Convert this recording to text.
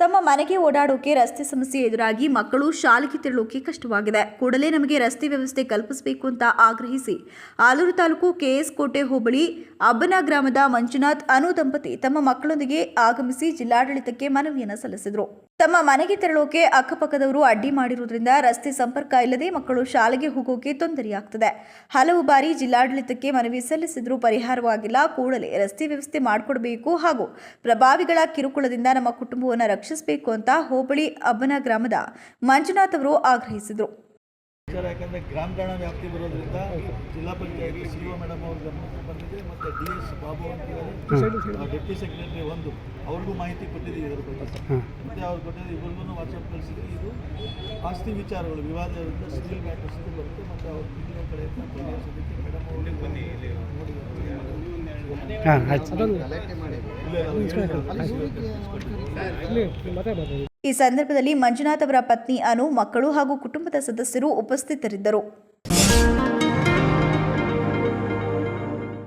ತಮ್ಮ ಮನೆಗೆ ಓಡಾಡೋಕೆ ರಸ್ತೆ ಸಮಸ್ಯೆ ಎದುರಾಗಿ ಮಕ್ಕಳು ಶಾಲೆಗೆ ತೆರಳೋಕೆ ಕಷ್ಟವಾಗಿದೆ. ಕೂಡಲೇ ನಮಗೆ ರಸ್ತೆ ವ್ಯವಸ್ಥೆ ಕಲ್ಪಿಸಬೇಕು ಅಂತ ಆಗ್ರಹಿಸಿ ಆಲೂರು ತಾಲೂಕು ಕೆಎಸ್ ಕೋಟೆ ಹೋಬಳಿ ಅಬ್ಬನ ಗ್ರಾಮದ ಮಂಜುನಾಥ್ ಅನು ದಂಪತಿ ತಮ್ಮ ಮಕ್ಕಳೊಂದಿಗೆ ಆಗಮಿಸಿ ಜಿಲ್ಲಾಡಳಿತಕ್ಕೆ ಮನವಿಯನ್ನು ಸಲ್ಲಿಸಿದರು. ತಮ್ಮ ಮನೆಗೆ ತೆರಳೋಕೆ ಅಕ್ಕಪಕ್ಕದವರು ಅಡ್ಡಿ ಮಾಡಿರುವುದರಿಂದ ರಸ್ತೆ ಸಂಪರ್ಕ ಇಲ್ಲದೆ ಮಕ್ಕಳು ಶಾಲೆಗೆ ಹೋಗೋಕೆ ತೊಂದರೆಯಾಗ್ತದೆ. ಹಲವು ಬಾರಿ ಜಿಲ್ಲಾಡಳಿತಕ್ಕೆ ಮನವಿ ಸಲ್ಲಿಸಿದರೂ ಪರಿಹಾರವಾಗಿಲ್ಲ. ಕೂಡಲೇ ರಸ್ತೆ ವ್ಯವಸ್ಥೆ ಮಾಡಿಕೊಡಬೇಕು ಹಾಗೂ ಪ್ರಭಾವಿಗಳ ಕಿರುಕುಳದಿಂದ ನಮ್ಮ ಕುಟುಂಬವನ್ನು ರಕ್ಷಿಸಬೇಕು. ಅಂತ ಹೋಬಳಿ ಅಬ್ಬನ ಗ್ರಾಮದ ಮಂಜುನಾಥ್ ಅವರು ಆಗ್ರಹಿಸಿದರು. ಯಾಕಂದ್ರೆ ಗ್ರಾಮಗಾಣ ವ್ಯಾಪ್ತಿ ಬರೋದ್ರಿಂದ ಜಿಲ್ಲಾ ಪಂಚಾಯತ್ ಸಿ ಒ ಮೇಡಮ್ ಅವ್ರ ಗಮನಕ್ಕೆ ಬಂದಿದೆ ಮತ್ತು ಡಿ ಎಸ್ ಬಾಬು ಅಂತ ಡೆಪ್ಟಿ ಸೆಕ್ರೆಟರಿ ಒಂದು ಅವ್ರಿಗೂ ಮಾಹಿತಿ ಕೊಟ್ಟಿದ್ದೀವಿ ಇದ್ರ ಬಗ್ಗೆ ಮತ್ತು ಅವ್ರು ಕೊಟ್ಟಿದ್ದು ಇವ್ರಿಗೂ ವಾಟ್ಸಪ್ ಕಳಿಸಿದ್ವಿ. ಇದು ಆಸ್ತಿ ವಿಚಾರಗಳು ವಿವಾದ ಇರುತ್ತೆ ಸಿವಿಲ್ ಮ್ಯಾಟರ್ಸ್ ಬರುತ್ತೆ ಮತ್ತು ಅವ್ರ ಪಿ ಕಡೆ ಒ ಕಡೆಯಿಂದ ಮೇಡಮ್ ಅವ್ರಿಗೆ ಬನ್ನಿ ಈ ಸಂದರ್ಭದಲ್ಲಿ ಮಂಜುನಾಥ್ ಅವರ ಪತ್ನಿ ಅನು ಮಕ್ಕಳು ಹಾಗೂ ಕುಟುಂಬದ ಸದಸ್ಯರು ಉಪಸ್ಥಿತರಿದ್ದರು.